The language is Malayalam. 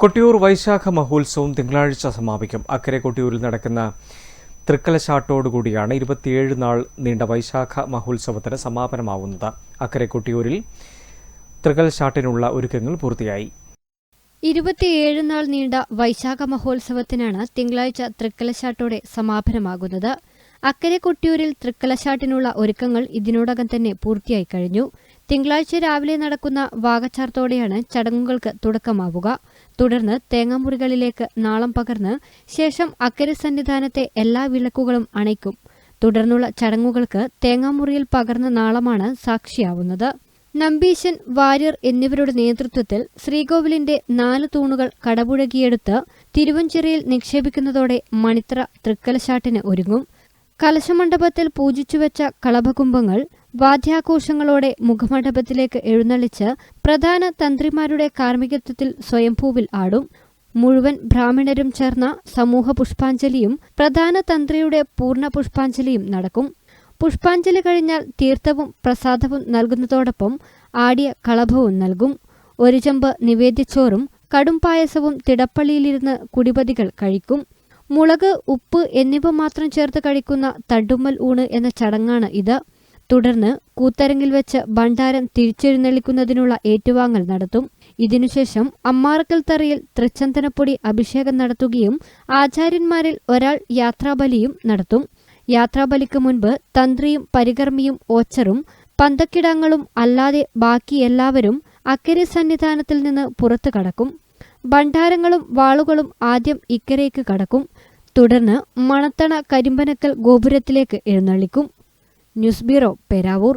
കൊട്ടിയൂർ വൈശാഖ മഹോത്സവം തിങ്കളാഴ്ച സമാപിക്കും. അക്കരെ കൊട്ടിയൂരിൽ നടക്കുന്ന തൃക്കലശാട്ടോടുകൂടിയാണ് ഇരുപത്തിയേഴ് നാൾ നീണ്ട വൈശാഖ മഹോത്സവത്തിന് സമാപനമാവുന്നത്. അക്കരെ കൊട്ടിയൂരിൽ തൃക്കലശാട്ടിനുള്ള ഒരുക്കങ്ങൾ പൂർത്തിയായി. ഇരുപത്തിയേഴ് നാൾ നീണ്ട വൈശാഖ മഹോത്സവത്തിനാണ് തിങ്കളാഴ്ച തൃക്കലശാട്ടോടെ സമാപനമാകുന്നത്. അക്കരെ കൊട്ടിയൂരിൽ തൃക്കലശാട്ടിനുള്ള ഒരുക്കങ്ങൾ ഇതിനോടകം തന്നെ പൂർത്തിയായി കഴിഞ്ഞു. തിങ്കളാഴ്ച രാവിലെ നടക്കുന്ന വാകച്ചാർത്തോടെയാണ് ചടങ്ങുകൾക്ക് തുടക്കമാവുക. തുടർന്ന് തേങ്ങാമുറികളിലേക്ക് നാളം പകർന്ന് ശേഷം അക്കരെ സന്നിധാനത്തെ എല്ലാ വിളക്കുകളും അണയ്ക്കും. തുടർന്നുള്ള ചടങ്ങുകൾക്ക് തേങ്ങാമുറിയിൽ പകർന്ന നാളമാണ് സാക്ഷിയാവുന്നത്. നമ്പീശൻ വാര്യർ എന്നിവരുടെ നേതൃത്വത്തിൽ ശ്രീകോവിലിന്റെ നാല് തൂണുകൾ കടപുഴകിയെടുത്ത് തിരുവഞ്ചിറയിൽ നിക്ഷേപിക്കുന്നതോടെ മണിത്ര തൃക്കലശാട്ടിന് ഒരുങ്ങും. കലശമണ്ഡപത്തിൽ പൂജിച്ചുവെച്ച കളഭകുംഭങ്ങൾ വാദ്യാഘോഷങ്ങളോടെ മുഖമണ്ഡപത്തിലേക്ക് എഴുന്നള്ളിച്ച് പ്രധാന തന്ത്രിമാരുടെ കാർമ്മികത്വത്തിൽ സ്വയംഭൂവിൽ ആടും. മുഴുവൻ ബ്രാഹ്മണരും ചേർന്ന സമൂഹ പുഷ്പാഞ്ജലിയും പ്രധാന തന്ത്രിയുടെ പൂർണ പുഷ്പാഞ്ജലിയും നടക്കും. പുഷ്പാഞ്ജലി കഴിഞ്ഞാൽ തീർത്ഥവും പ്രസാദവും നൽകുന്നതോടൊപ്പം ആടിയ കളഭവും നൽകും. ഒരു ചെമ്പ് നിവേദ്യച്ചോറും കടും പായസവും തിടപ്പള്ളിയിലിരുന്ന് കുടിപതികൾ കഴിക്കും. മുളക് ഉപ്പ് എന്നിവ മാത്രം ചേർത്ത് കഴിക്കുന്ന തണ്ടുമ്മൽ ഊണ് എന്ന ചടങ്ങാണ് ഇത്. തുടർന്ന് കൂത്തരങ്ങിൽ വെച്ച് ഭണ്ഡാരം തിരിച്ചെഴുന്നള്ളിക്കുന്നതിനുള്ള ഏറ്റുവാങ്ങൽ നടത്തും. ഇതിനുശേഷം അമ്മാറക്കൽ തറയിൽ തൃച്ചന്ദനപ്പൊടി അഭിഷേകം നടത്തുകയും ആചാര്യന്മാരിൽ ഒരാൾ യാത്രാബലിയും നടത്തും. യാത്രാബലിക്ക് മുൻപ് തന്ത്രിയും പരികർമ്മിയും ഓച്ചറും പന്തക്കിടങ്ങളും അല്ലാതെ ബാക്കി എല്ലാവരും അക്കരെ സന്നിധാനത്തിൽ നിന്ന് പുറത്തു കടക്കും. ഭണ്ഡാരങ്ങളും വാളുകളും ആദ്യം ഇക്കരയ്ക്ക് കടക്കും. തുടർന്ന് മണത്തണ കരിമ്പനക്കൽ ഗോപുരത്തിലേക്ക് എഴുന്നള്ളിക്കും. News bureau Peravoor.